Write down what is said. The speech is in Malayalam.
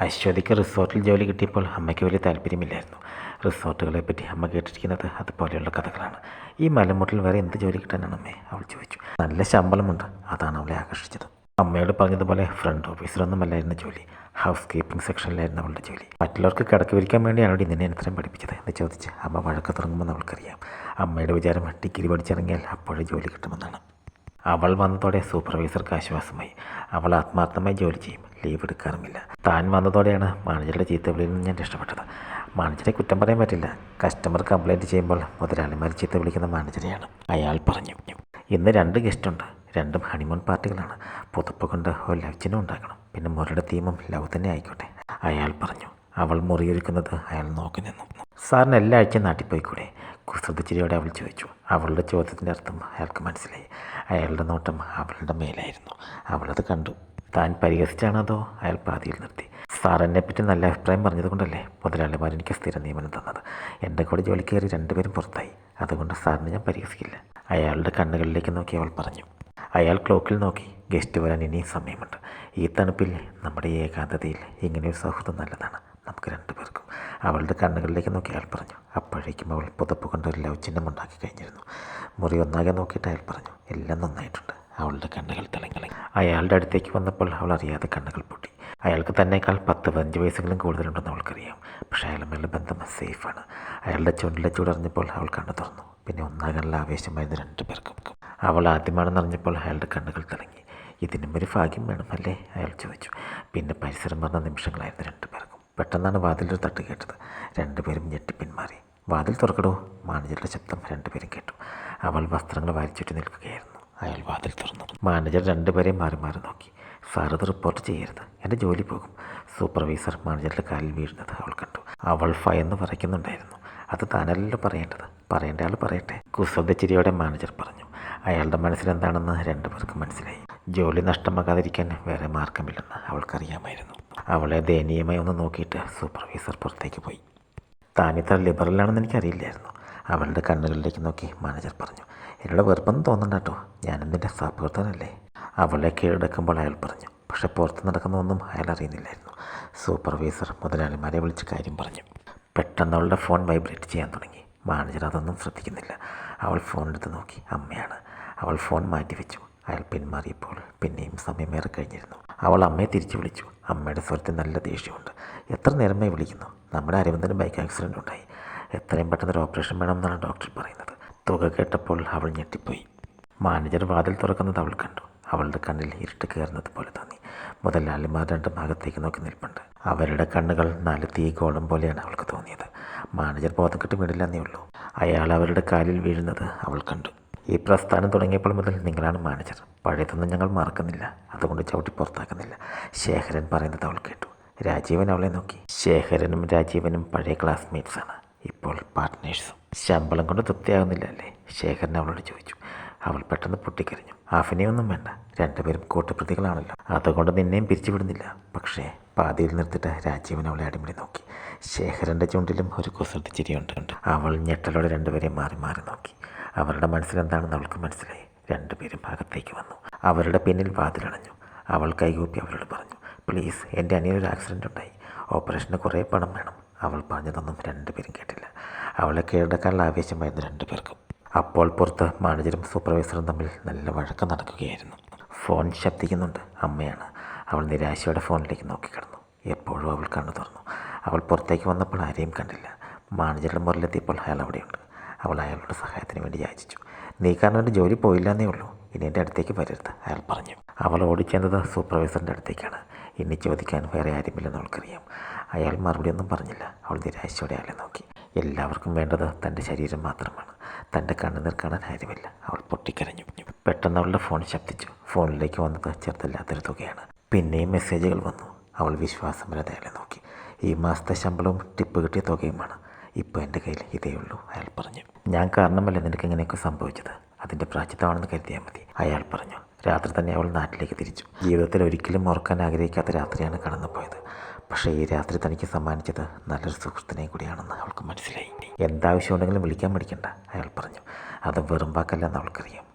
അശ്വതിക്ക് റിസോർട്ടിൽ ജോലി കിട്ടിയപ്പോൾ അമ്മയ്ക്ക് വലിയ താല്പര്യമില്ലായിരുന്നു. റിസോർട്ടുകളെ പറ്റി അമ്മ കേട്ടിരിക്കുന്നത് അതുപോലെയുള്ള കഥകളാണ്. ഈ മലമുട്ടിൽ വേറെ എന്ത് ജോലി കിട്ടാനാണ് അമ്മേ? അവൾ ചോദിച്ചു. നല്ല ശമ്പളമുണ്ട്. അതാണ് അവളെ ആകർഷിച്ചത്. അമ്മയോട് പറഞ്ഞതുപോലെ ഫ്രണ്ട് ഓഫീസറൊന്നുമല്ലായിരുന്നു ജോലി. ഹൗസ് കീപ്പിംഗ് സെക്ഷനിലായിരുന്നു അവളുടെ ജോലി. മറ്റുള്ളവർക്ക് കിടക്കി വിരിക്കാൻ വേണ്ടിയാണ് അവിടെ നിന്നെ ഇത്രയും പഠിപ്പിച്ചത് എന്ന് ചോദിച്ച് അമ്മ വഴക്ക് തുടങ്ങുമെന്ന് അവൾക്കറിയാം. അമ്മയുടെ വിചാരം ഡിഗ്രി പഠിച്ചിറങ്ങിയാൽ അപ്പോഴേ ജോലി കിട്ടുമെന്നാണ്. അവൾ വന്നതോടെ സൂപ്പർവൈസർക്ക് ആശ്വാസമായി. അവൾ ആത്മാർത്ഥമായി ജോലി ചെയ്യും. ലീവ് എടുക്കാറുമില്ല. താൻ വന്നതോടെയാണ് മാനേജറുടെ ചീത്തവിളിയിൽ നിന്ന് ഞാൻ രക്ഷപ്പെട്ടത്. മാനേജറെ കുറ്റം പറയാൻ പറ്റില്ല. കസ്റ്റമർ കംപ്ലൈന്റ് ചെയ്യുമ്പോൾ മുതലാളിമാർ ചീത്ത വിളിക്കുന്ന മാനേജരെയാണ് അയാൾ പറഞ്ഞു. ഇന്ന് രണ്ട് ഗസ്റ്റുണ്ട് രണ്ടും ഹണിമൂൺ പാർട്ടികളാണ്. പുതപ്പ് കൊണ്ട് ഒരു ലവ്ചിനും ഉണ്ടാക്കണം. പിന്നെ മുറിയുടെ തീമും ലവ് തന്നെ ആയിക്കോട്ടെ. അയാൾ പറഞ്ഞു. അവൾ മുറിയൊരുക്കുന്നത് അയാൾ നോക്കി നിന്നു. സാറിന് എല്ലാ ആഴ്ചയും നാട്ടിൽ പോയിക്കൂടെ? കുസൃതിച്ചിരിയോടെ അവൾ ചോദിച്ചു. അവളുടെ ചോദ്യത്തിന്റെ അർത്ഥം അയാൾക്ക് മനസ്സിലായി. അയാളുടെ നോട്ടം അവളുടെ മേലായിരുന്നു. അവളത് കണ്ടു. താൻ പരിഹസിച്ചാണതോ? അയാൾ പാതിയിൽ നിർത്തി. സാറിനെ എന്നെപ്പറ്റി നല്ല അഭിപ്രായം പറഞ്ഞതുകൊണ്ടല്ലേ മുതലാളിമാർ എനിക്ക് സ്ഥിര നിയമനം തന്നത്. എന്റെ കൂടെ ജോലി കയറി രണ്ടുപേരും പുറത്തായി. അതുകൊണ്ട് സാറിനെ ഞാൻ പരിഹസിക്കില്ല. അയാളുടെ കണ്ണുകളിലേക്ക് നോക്കി അവൾ പറഞ്ഞു. അയാൾ ക്ലോക്കിൽ നോക്കി. ഗസ്റ്റ് വരാൻ ഇനിയും സമയമുണ്ട്. ഈ തണുപ്പിൽ നമ്മുടെ ഏകാന്തതയിൽ ഇങ്ങനെയൊരു സൗഹൃദം നല്ലതാണ്. നമുക്ക് രണ്ടുപേർക്കും അവളുടെ കണ്ണുകളിലേക്ക് നോക്കി അയാൾ പറഞ്ഞു. അപ്പോഴേക്കും അവൾ പുതപ്പ് കൊണ്ട് ഒരു ലവ് ചിഹ്നം ഉണ്ടാക്കി കഴിഞ്ഞിരുന്നു. മുറി ഒന്നാകെ നോക്കിയിട്ട് അയാൾ പറഞ്ഞു. എല്ലാം നന്നായിട്ടുണ്ട്. അവളുടെ കണ്ണുകൾ തിളങ്ങി. അയാളുടെ അടുത്തേക്ക് വന്നപ്പോൾ അവൾ അറിയാതെ കണ്ണുകൾ പൊട്ടി. അയാൾക്ക് തന്നേക്കാൾ പത്ത് പതിനഞ്ച് വയസ്സെങ്കിലും കൂടുതലുണ്ടെന്ന് അവൾക്കറിയാം. പക്ഷേ അയാളുമായുള്ള ബന്ധം സേഫാണ്. അയാളുടെ ചുണ്ടിലെ ചൂടറിഞ്ഞപ്പോൾ അവൾ കണ്ണു തുറന്നു. പിന്നെ ഒന്നാകാനുള്ള ആവേശമായിരുന്നു രണ്ടു പേർക്കും. അവൾ ആദ്യമാണെന്ന് അറിഞ്ഞപ്പോൾ അയാളുടെ കണ്ണുകൾ തിളങ്ങി. ഇതിനും ഒരു ഭാഗ്യം വേണം അല്ലേ അയാൾ ചോദിച്ചു. പിന്നെ പരിസരം പറഞ്ഞ നിമിഷങ്ങളായിരുന്നു രണ്ടു പേർക്കും. പെട്ടെന്നാണ് വാതിലൊരു തട്ട് കേട്ടത്. രണ്ടുപേരും ഞെട്ടി പിന്മാറി. വാതിൽ തുറക്കടോ? മാനേജറുടെ ശബ്ദം രണ്ടുപേരും കേട്ടു. അവൾ വസ്ത്രങ്ങൾ വാരിച്ചുറ്റി നിൽക്കുകയായിരുന്നു. അയാൾ വാതിൽ തുറന്നു. മാനേജർ രണ്ടുപേരെയും മാറി മാറി നോക്കി. സാർ ഇത് റിപ്പോർട്ട് ചെയ്യരുത്. എന്റെ ജോലി പോകും. സൂപ്പർവൈസർ മാനേജറുടെ കാലിൽ വീഴുന്നത് അവൾ കണ്ടു. അവൾ ഭയന്ന് പറയുന്നുണ്ടായിരുന്നു അത് താനല്ലല്ലോ പറയേണ്ടത്. പറയേണ്ട ആൾ പറയട്ടെ. കുസൃത ചിരിയോടെ മാനേജർ പറഞ്ഞു. അയാളുടെ മനസ്സിലെന്താണെന്ന് രണ്ടുപേർക്ക് മനസ്സിലായി. ജോലി നഷ്ടമാകാതിരിക്കാൻ വേറെ മാർഗമില്ലെന്ന് അവൾക്കറിയാമായിരുന്നു. അവളെ ദയനീയമായി ഒന്ന് നോക്കിയിട്ട് സൂപ്പർവൈസർ പുറത്തേക്ക് പോയി. താനിത്ര ലിബറലാണെന്ന് എനിക്കറിയില്ലായിരുന്നു. അവളുടെ കണ്ണുകളിലേക്ക് നോക്കി മാനേജർ പറഞ്ഞു എന്നോട് വെറുപ്പൊന്നും തോന്നണ്ട കേട്ടോ ഞാനും നിന്റെ സഹപ്രവർത്തനല്ലേ അവളെ കീഴടക്കുമ്പോൾ അയാൾ പറഞ്ഞു പക്ഷെ പുറത്ത് നടക്കുന്നതൊന്നും അയാൾ അറിയുന്നില്ലായിരുന്നു. സൂപ്പർവൈസർ മുതലാളിമാരെ വിളിച്ച് കാര്യം പറഞ്ഞു. പെട്ടെന്ന് അവളുടെ ഫോൺ വൈബ്രേറ്റ് ചെയ്യാൻ തുടങ്ങി. മാനേജർ അതൊന്നും ശ്രദ്ധിക്കുന്നില്ല. അവൾ ഫോൺ എടുത്ത് നോക്കി അമ്മയാണ്. അവൾ ഫോൺ മാറ്റി വെച്ചു അയാൾ പിന്മാറിയപ്പോൾ പിന്നെയും സമയമേറെ കഴിഞ്ഞിരുന്നു. അവൾ അമ്മയെ തിരിച്ചു വിളിച്ചു. അമ്മയുടെ സ്വരത്തിൽ നല്ല ദേഷ്യമുണ്ട്. എത്ര നേരമായി വിളിക്കുന്നു? നമ്മുടെ അരവിന്ദന് ബൈക്ക് ആക്സിഡന്റ് ഉണ്ടായി. എത്രയും പെട്ടെന്ന് ഒരു ഓപ്പറേഷൻ വേണം വേണമെന്നാണ് ഡോക്ടർ പറയുന്നത്. തുക കേട്ടപ്പോൾ അവൾ ഞെട്ടിപ്പോയി. മാനേജർ വാതിൽ തുറക്കുന്നത് അവൾ കണ്ടു. അവളുടെ കണ്ണിൽ ഇരുട്ട് കയറുന്നത് പോലെ തോന്നി. മുതലാളിമാർ രണ്ട് ഭാഗത്തേക്ക് നോക്കി നിൽപ്പുണ്ട്. അവരുടെ കണ്ണുകൾ നാല് തീ ഗോളം പോലെയാണ് അവൾക്ക് തോന്നിയത്. മാനേജർ ബോധം കെട്ട് വീടില്ലെന്നേ ഉള്ളൂ. അയാൾ അവരുടെ കാലിൽ വീഴുന്നത് അവൾ കണ്ടു. ഈ പ്രസ്ഥാനം തുടങ്ങിയപ്പോൾ മുതൽ നിങ്ങളാണ് മാനേജർ. പഴയതൊന്നും ഞങ്ങൾ മറക്കുന്നില്ല. അതുകൊണ്ട് ചവിട്ടി പുറത്താക്കുന്നില്ല. ശേഖരൻ പറയുന്നത് അവൾ കേട്ടു. രാജീവൻ അവളെ നോക്കി. ശേഖരനും രാജീവനും പഴയ ക്ലാസ്മേറ്റ്സാണ് ഇപ്പോൾ പാർട്ട്നേഴ്സും ശമ്പളം കൊണ്ട് തൃപ്തിയാകുന്നില്ല അല്ലേ ശേഖരൻ അവളോട് ചോദിച്ചു. അവൾ പെട്ടെന്ന് പൊട്ടിക്കരഞ്ഞു. അഭിനയൊന്നും വേണ്ട. രണ്ടുപേരും കൂട്ടുപ്രതികളാണല്ലോ. അതുകൊണ്ട് നിന്നെയും പിരിച്ചുവിടുന്നില്ല. പക്ഷേ പാതിയിൽ നിർത്തിട്ട് രാജീവൻ അവളെ അടിമുടി നോക്കി. ശേഖരന്റെ ചുണ്ടിലും ഒരു കുസൃതി ചിരിയുണ്ട് അവൾ ഞെട്ടലോടെ രണ്ടുപേരെയും മാറി മാറി നോക്കി. അവരുടെ മനസ്സിലെന്താണെന്ന് അവൾക്ക് മനസ്സിലായി. രണ്ടുപേരും അകത്തേക്ക് വന്നു. അവരുടെ പിന്നിൽ വാതിലടഞ്ഞു. അവൾ കൈകൂപ്പി അവരോട് പറഞ്ഞു പ്ലീസ് എന്റെ അനിയൊരു ആക്സിഡന്റ് ഉണ്ടായി. ഓപ്പറേഷന് കുറേ പണം വേണം. അവൾ പറഞ്ഞതൊന്നും രണ്ടുപേരും കേട്ടില്ല. അവളെ കീഴടക്കാനുള്ള ആവേശമായിരുന്നു രണ്ടുപേർക്കും. അപ്പോൾ പുറത്ത് മാനേജറും സൂപ്പർവൈസറും തമ്മിൽ നല്ല വഴക്കം നടക്കുകയായിരുന്നു. ഫോൺ ശബ്ദിക്കുന്നുണ്ട്. അമ്മയാണ്. അവൾ നിരാശയോടെ ഫോണിലേക്ക് നോക്കിക്കിടന്നു. എപ്പോഴും അവൾ കണ്ണു തുറന്നു. അവൾ പുറത്തേക്ക് വന്നപ്പോൾ ആരെയും കണ്ടില്ല. മാനേജറുടെ മുറിലെത്തിയപ്പോൾ അയാൾ അവിടെയുണ്ട്. അവൾ അയാളുടെ സഹായത്തിന് വേണ്ടി യാചിച്ചു. നീ കാരണം എന്റെ ജോലി പോയില്ലെന്നേ ഉള്ളൂ. ഇനി എന്റെ അടുത്തേക്ക് വരരുത് അയാൾ പറഞ്ഞു. അവൾ ഓടിച്ചെന്നത് സൂപ്പർവൈസറിന്റെ അടുത്തേക്കാണ്. ഇനി ചോദിക്കാൻ വേറെ ആരുമില്ലെന്ന് അവൾക്കറിയാം. അയാൾ മറുപടിയൊന്നും പറഞ്ഞില്ല. അവൾ നിരാശയോടെ അയാളെ നോക്കി. എല്ലാവർക്കും വേണ്ടത് തന്റെ ശരീരം മാത്രമാണ്. തന്റെ കണ്ണുനീർ കാണാൻ ആരുമില്ല. അവൾ പൊട്ടിക്കരഞ്ഞു. പെട്ടെന്ന് അവളുടെ ഫോൺ ശബ്ദിച്ചു. ഫോണിലേക്ക് വന്നത് ചെറുതല്ലാത്തൊരു തുകയാണ്. പിന്നെയും മെസ്സേജുകൾ വന്നു. അവൾ വിശ്വാസം വരാതെ അയാളെ നോക്കി. ഈ മാസത്തെ ശമ്പളവും ടിപ്പ് കിട്ടിയ തുകയുമാണ്. ഇപ്പോൾ എന്റെ കയ്യിൽ ഇതേ ഉള്ളൂ അയാൾ പറഞ്ഞു. ഞാൻ കാരണമല്ല നിനക്ക് ഇങ്ങനെയൊക്കെ സംഭവിച്ചത്? അതിന്റെ പ്രാചിത്വമാണെന്ന് കരുതിയാൽ മതി അയാൾ പറഞ്ഞു. രാത്രി തന്നെ അവൾ നാട്ടിലേക്ക് തിരിച്ചു. ജീവിതത്തിൽ ഒരിക്കലും ഓർക്കാൻ ആഗ്രഹിക്കാത്ത രാത്രിയാണ് കടന്നുപോയത്. പക്ഷേ ഈ രാത്രി തനിക്ക് സമ്മാനിച്ചത് നല്ലൊരു സുഹൃത്തിനെ കൂടിയാണെന്ന് അവൾക്ക് മനസ്സിലായി. എന്താവശ്യമുണ്ടെങ്കിലും വിളിക്കാൻ പഠിക്കണ്ട അയാൾ പറഞ്ഞു. അത് വെറും വാക്കല്ലെന്ന് അവൾക്കറിയാം.